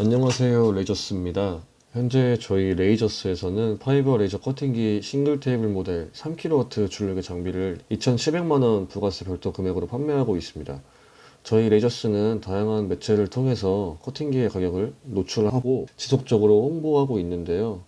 안녕하세요 레이저스입니다. 현재 저희 레이저스에서는 파이버 레이저 커팅기 싱글 테이블 모델 3kW 출력의 장비를 2,700만원 부가세 별도 금액으로 판매하고 있습니다. 저희 레이저스는 다양한 매체를 통해서 커팅기의 가격을 노출하고 지속적으로 홍보하고 있는데요.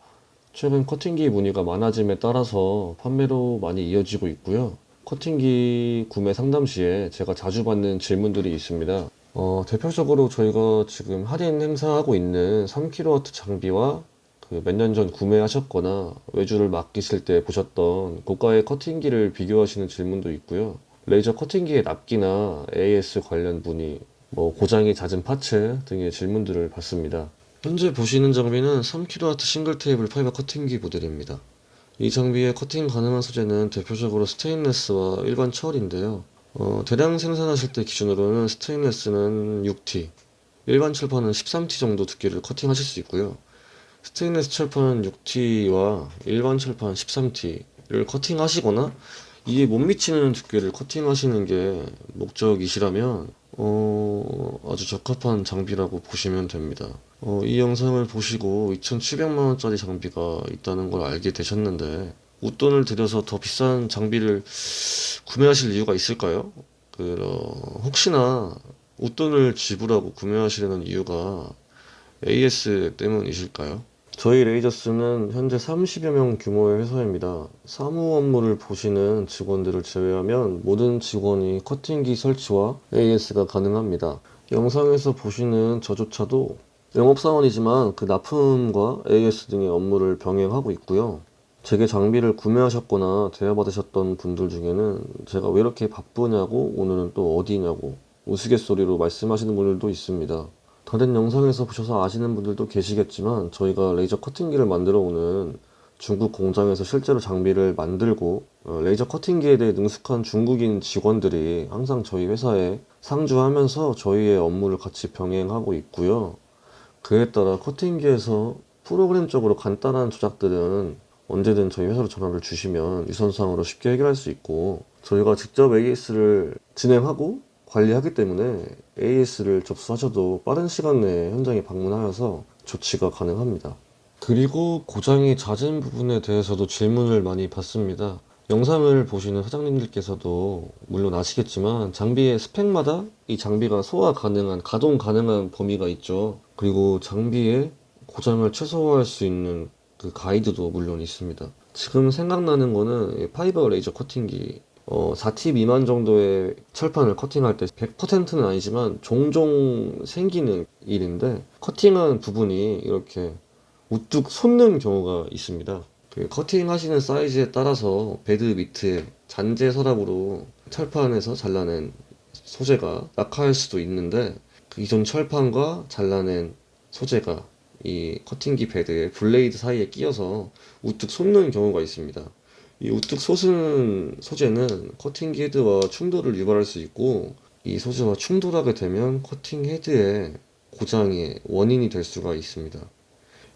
최근 커팅기 문의가 많아짐에 따라서 판매로 많이 이어지고 있고요. 커팅기 구매 상담 시에 제가 자주 받는 질문들이 있습니다 어, 대표적으로 저희가 지금 할인 행사하고 있는 3kW 장비와 그 몇 년 전 구매하셨거나 외주를 맡기실 때 보셨던 고가의 커팅기를 비교하시는 질문도 있고요. 레이저 커팅기의 납기나 AS 관련 문의, 뭐 고장이 잦은 파츠 등의 질문들을 받습니다. 현재 보시는 장비는 3kW 싱글 테이블 파이버 커팅기 모델입니다. 이 장비의 커팅 가능한 소재는 대표적으로 스테인레스와 일반 철인데요. 어, 대량 생산하실 때 기준으로는 스테인레스는 6T, 일반 철판은 13T 정도 두께를 커팅하실 수 있고요. 스테인레스 철판 6T와 일반 철판 13T를 커팅하시거나 이에 못 미치는 두께를 커팅하시는 게 목적이시라면 어, 아주 적합한 장비라고 보시면 됩니다. 어, 이 영상을 보시고 2,700만원짜리 장비가 있다는 걸 알게 되셨는데 웃돈을 들여서 더 비싼 장비를 구매하실 이유가 있을까요? 그, 어, 혹시나 웃돈을 지불하고 구매하시려는 이유가 AS 때문이실까요? 저희 레이저스는 현재 30여 명 규모의 회사입니다. 사무 업무를 보시는 직원들을 제외하면 모든 직원이 커팅기 설치와 AS가 가능합니다. 영상에서 보시는 저조차도 영업사원이지만 그 납품과 AS 등의 업무를 병행하고 있고요. 제게 장비를 구매하셨거나 대여받으셨던 분들 중에는 제가 왜 이렇게 바쁘냐고 오늘은 또 어디냐고 우스갯소리로 말씀하시는 분들도 있습니다. 다른 영상에서 보셔서 아시는 분들도 계시겠지만 저희가 레이저 커팅기를 만들어 오는 중국 공장에서 실제로 장비를 만들고 어, 레이저 커팅기에 대해 능숙한 중국인 직원들이 항상 저희 회사에 상주하면서 저희의 업무를 같이 병행하고 있고요. 그에 따라 커팅기에서 프로그램적으로 간단한 조작들은 언제든 저희 회사로 전화를 주시면 유선상으로 쉽게 해결할 수 있고 저희가 직접 AS를 진행하고 관리하기 때문에 AS를 접수하셔도 빠른 시간 내에 현장에 방문하여서 조치가 가능합니다. 그리고 고장이 잦은 부분에 대해서도 질문을 많이 받습니다. 영상을 보시는 사장님들께서도 물론 아시겠지만 장비의 스펙마다 이 장비가 소화 가능한, 가동 가능한 범위가 있죠. 그리고 장비의 고장을 최소화할 수 있는 그 가이드도 물론 있습니다. 지금 생각나는 거는 이 파이버 레이저 커팅기 어, 4T 미만 정도의 철판을 커팅할 때 100%는 아니지만 종종 생기는 일인데 커팅한 부분이 이렇게 우뚝 솟는 경우가 있습니다. 그 커팅하시는 사이즈에 따라서 베드 밑에 잔재 서랍으로 철판에서 잘라낸 소재가 낙하할 수도 있는데 그 이전 철판과 잘라낸 소재가 이 커팅기 베드의 블레이드 사이에 끼어서 우뚝 솟는 경우가 있습니다. 이 우뚝 솟은 소재는 커팅기 헤드와 충돌을 유발할 수 있고 이 소재와 충돌하게 되면 커팅 헤드의 고장의 원인이 될 수가 있습니다.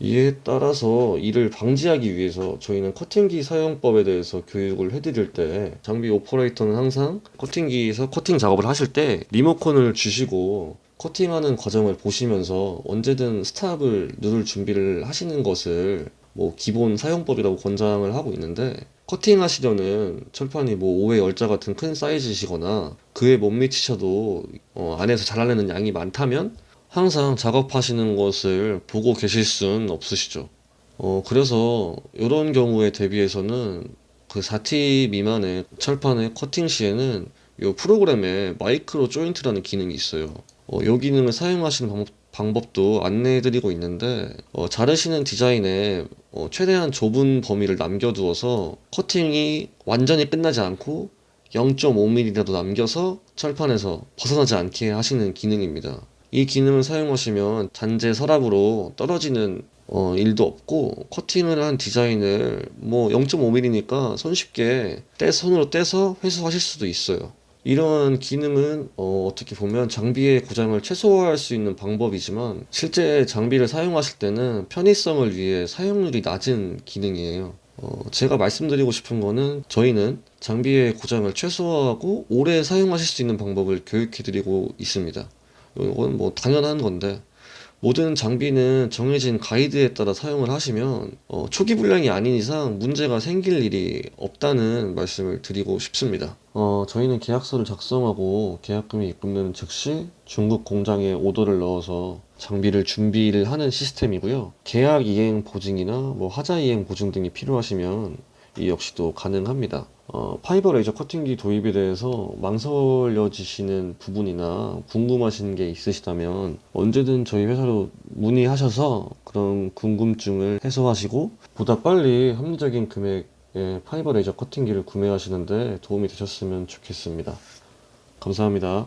이에 따라서 이를 방지하기 위해서 저희는 커팅기 사용법에 대해서 교육을 해드릴 때 장비 오퍼레이터는 항상 커팅기에서 커팅 작업을 하실 때 리모컨을 주시고 커팅하는 과정을 보시면서 언제든 스탑을 누를 준비를 하시는 것을 뭐 기본 사용법이라고 권장을 하고 있는데 커팅 하시려는 철판이 뭐 5회 열자 같은 큰 사이즈시거나 그에 못 미치셔도 어, 안에서 잘라내는 양이 많다면 항상 작업하시는 것을 보고 계실 순 없으시죠. 어, 그래서 이런 경우에 대비해서는 그 4T 미만의 철판의 커팅 시에는 이 프로그램에 마이크로 조인트라는 기능이 있어요. 어, 이 기능을 사용하시는 방법, 방법 도 안내해드리고 있는데 어, 자르시는 디자인에 어, 최대한 좁은 범위를 남겨두어서 커팅이 완전히 끝나지 않고 0.5mm라도 남겨서 철판에서 벗어나지 않게 하시는 기능입니다. 이 기능을 사용하시면 잔재 서랍으로 떨어지는 어, 일도 없고 커팅을 한 디자인을 뭐 0.5mm니까 손쉽게 떼 손으로 떼서 회수하실 수도 있어요. 이런 기능은 어, 어떻게 보면 장비의 고장을 최소화할 수 있는 방법이지만 실제 장비를 사용하실 때는 편의성을 위해 사용률이 낮은 기능이에요. 어, 제가 말씀드리고 싶은 거는 저희는 장비의 고장을 최소화하고 오래 사용하실 수 있는 방법을 교육해 드리고 있습니다. 이건 뭐 당연한 건데 모든 장비는 정해진 가이드에 따라 사용을 하시면 어, 초기 불량이 아닌 이상 문제가 생길 일이 없다는 말씀을 드리고 싶습니다. 어, 저희는 계약서를 작성하고 계약금이 입금되는 즉시 중국 공장에 오더를 넣어서 장비를 준비를 하는 시스템이고요. 계약 이행 보증이나 뭐 하자 이행 보증 등이 필요하시면 이 역시도 가능합니다. 어, 파이버 레이저 커팅기 도입에 대해서 망설여지시는 부분이나 궁금하신 게 있으시다면 언제든 저희 회사로 문의하셔서 그런 궁금증을 해소하시고 보다 빨리 합리적인 금액의 파이버 레이저 커팅기를 구매하시는데 도움이 되셨으면 좋겠습니다. 감사합니다.